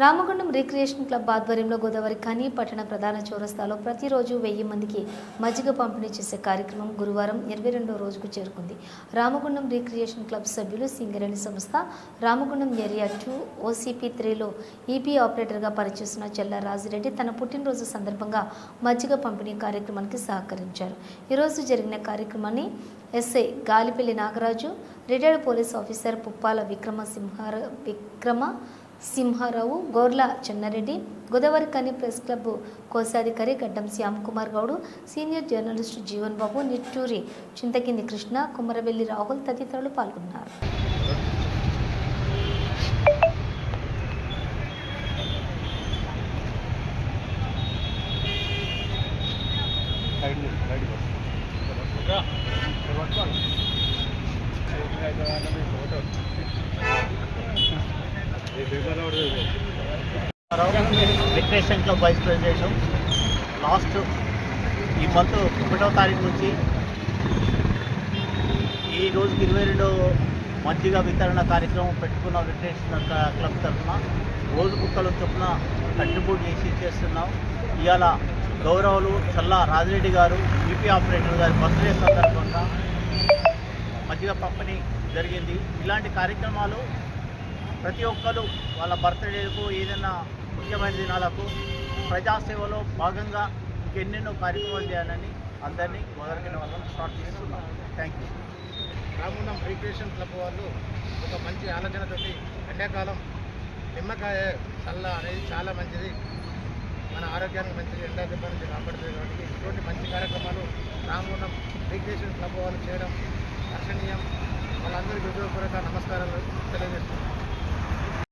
Ramagundam recreation club ఆధ్వర్యంలో గోదావరి ఖని పట్టణ ప్రధాన చౌరస్తాలో ప్రతిరోజు వెయ్యి మందికి మజ్జిగ పంపిణీ చేసే కార్యక్రమం గురువారం ఇరవై రెండో రోజుకు చేరుకుంది. రామగుండం రిక్రియేషన్ క్లబ్ సభ్యులు సింగరేణి సంస్థ రామగుండం ఏరియా టూ ఓసీపీ త్రీలో ఈపీ ఆపరేటర్గా పనిచేస్తున్న చెల్ల రాజిరెడ్డి తన పుట్టినరోజు సందర్భంగా మజ్జిగ పంపిణీ కార్యక్రమానికి సహకరించారు. ఈరోజు జరిగిన కార్యక్రమాన్ని SI Galipalli Nagaraju retired police officer Puppala Vikrama సింహార Vikrama Simharao Gorla Chennareddy Godavari కని ప్రెస్ క్లబ్ కోశాధికారి గడ్డం శ్యామ్ కుమార్ గౌడు సీనియర్ జర్నలిస్టు జీవన్ బాబు నిట్టూరి చింతకింది కృష్ణ కుమ్మరవెల్లి రాహుల్ తదితరులు పాల్గొన్నారు. Recreation club vice president last ఈ మంత్ ఒకటో తారీఖు నుంచి ఈ రోజుకి ఇరవై రెండో మజ్జిగ వితరణ కార్యక్రమం పెట్టుకున్న రిక్రియేషన్ క్లబ్ తరఫున రోజు కుక్కలు చొప్పున కంట్రిబ్యూట్ చేసి చేస్తున్నాం. ఇవాళ గౌరవులు చల్లా రాజిరెడ్డి గారు యూపీ ఆపరేటర్ గారి బర్త్డే సందర్భంగా మజ్జిగ పంపిణీ జరిగింది. ఇలాంటి కార్యక్రమాలు ప్రతి ఒక్కరు వాళ్ళ బర్త్డేలకు ఏదైనా ముఖ్యమైన దినాలకు ప్రజాసేవలో భాగంగా ఇంకెన్నెన్నో కార్యక్రమాలు చేయాలని అందరినీ మొదలకిన వాళ్ళని ప్రార్థిస్తున్నాం thank you Ramagundam recreation club వాళ్ళు ఒక మంచి ఆలోచనతోటి ఎండాకాలం నిమ్మకాయ చల్ల అనేది చాలా మంచిది. మన ఆరోగ్యానికి మంచిది. ఎండా దెబ్బ నుంచి కాపాడుతుంది కాబట్టి ఇటువంటి మంచి కార్యక్రమాలు రామగుండం రిక్రియేషన్ క్లబ్ వాళ్ళు చేయడం దర్శనీయం వాళ్ళందరికీ హృదయపూర్వక నమస్కారాలు తెలియజేస్తున్నాం.